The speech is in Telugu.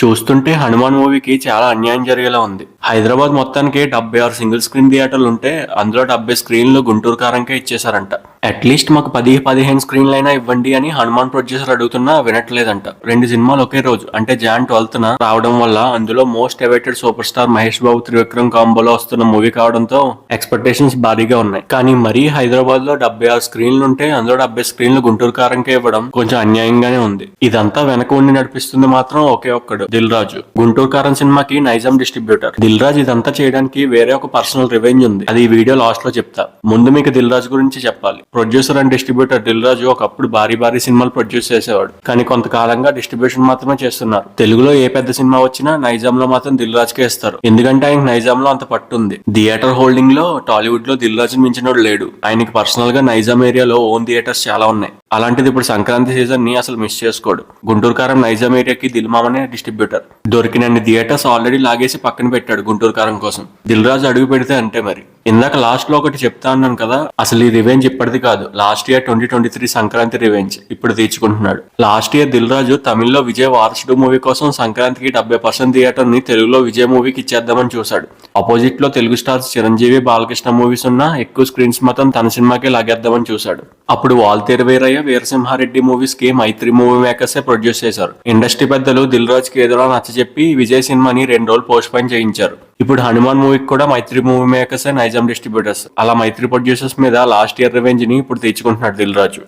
చూస్తుంటే హనుమాన్ మూవీకి చాలా అన్యాయం జరిగేలా ఉంది. హైదరాబాద్ మొత్తానికి డెబ్బై ఆరు సింగిల్ స్క్రీన్ థియేటర్లు ఉంటే అందులో డెబ్బై స్క్రీన్లు గుంటూరు కారంకే ఇచ్చేశారంట. అట్లీస్ట్ మాకు పది పదిహేను స్క్రీన్లు అయినా ఇవ్వండి అని హనుమాన్ ప్రొడ్యూసర్ అడుగుతున్నా వినట్లేదంట. రెండు సినిమాలు ఒకే రోజు అంటే జాన్ ట్వెల్త్ రావడం వల్ల అందులో most awaited super star Mahesh Babu Trivikram కాంబోలో వస్తున్న మూవీ కావడంతో ఎక్స్పెక్టేషన్స్ భారీగా ఉన్నాయి. కానీ మరీ హైదరాబాద్లో డెబ్బై ఆరు స్క్రీన్లు ఉంటే అందులో డెబ్బై స్క్రీన్లు గుంటూరు కారంకే ఇవ్వడం కొంచెం అన్యాయంగానే ఉంది. ఇదంతా వెనక ఉండి నడిపిస్తుంది మాత్రం ఒకే ఒక్కడు దిల్ రాజు. గుంటూరు కారం సినిమాకి నైజాం డిస్ట్రిబ్యూటర్ దిల్ రాజు ఇదంతా చేయడానికి వేరే ఒక పర్సనల్ రివెంజ్ ఉంది. అది ఈ వీడియో లాస్ట్లో చెప్తా. ముందు మీకు దిల్ రాజు గురించి చెప్పాలి. Producer and distributor Dil Raju ఒకప్పుడు భారీ భారీ సినిమాలు ప్రొడ్యూస్ చేసేవాడు. కానీ కొంతకాలంగా డిస్ట్రిబ్యూషన్ మాత్రమే చేస్తున్నారు. తెలుగులో ఏ పెద్ద సినిమా వచ్చినా నైజాం లో మాత్రం దిల్ రాజుకే ఇస్తారు. ఎందుకంటే ఆయనకి నైజాం లో అంత పట్టు ఉంది థియేటర్ హోల్డింగ్లో టాలీవుడ్లో దిల్ రాజు మించినోడు లేడు. ఆయనకి పర్సనల్గా నైజాం ఏరియాలో ఓన్ థియేటర్స్ చాలా ఉన్నాయి. అలాంటిది ఇప్పుడు సంక్రాంతి సీజన్ని అసలు మిస్ చేసుకోడు. గుంటూరు కారం నైజాం ఏరియాకి దిల్మామనే డిస్ట్రిబ్యూటర్. దొరికినన్ని థియేటర్స్ ఆల్రెడీ లాగేసి పక్కన పెట్టాడు గుంటూరు కారం కోసం. దిల్ రాజు అడుగు పెడితే అంటే మరి. ఇందాక లాస్ట్లో ఒకటి చెప్తా అన్నాను కదా అసలు ఈ రివెంజ్ ఇప్పటిది కాదు. Last year twenty twenty three Sankranti revenge ఇప్పుడు తీర్చుకుంటున్నాడు. లాస్ట్ ఇయర్ దిల్ రాజు తమిళ్ళో విజయ్ వారసుడు మూవీ కోసం సంక్రాంతికి డెబ్బై పర్సెంట్ థియేటర్ని తెలుగులో విజయ్ మూవీకి ఇచ్చేద్దామని చూశాడు. అపోజిట్లో తెలుగు స్టార్స్ చిరంజీవి బాలకృష్ణ మూవీస్ ఉన్న ఎక్కువ స్క్రీన్స్ మాత్రం తన సినిమాకే లాగేద్దామని చూశాడు. అప్పుడు వాల్ వీరయ్య వీరసింహారెడ్డి మూవీస్కి మైత్రి మూవీ మేకర్స్ ప్రొడ్యూస్ చేశారు. ఇండస్ట్రీ పెద్దలు దిల్ రాజ్కి నచ్చ నచ్చచెప్పి విజయ్ సినిమాని రెండు రోజులు పోస్ట్ పోన్ చేయించారు. ఇప్పుడు హనుమాన్ మూవీకి కూడా Mythri movie makers Nizam distributors అలా మైత్రి ప్రొడ్యూసర్స్ మీద లాస్ట్ ఇయర్ రివెంజ్ని ఇప్పుడు తీర్చుకుంటున్నాడు దిల్ రాజు.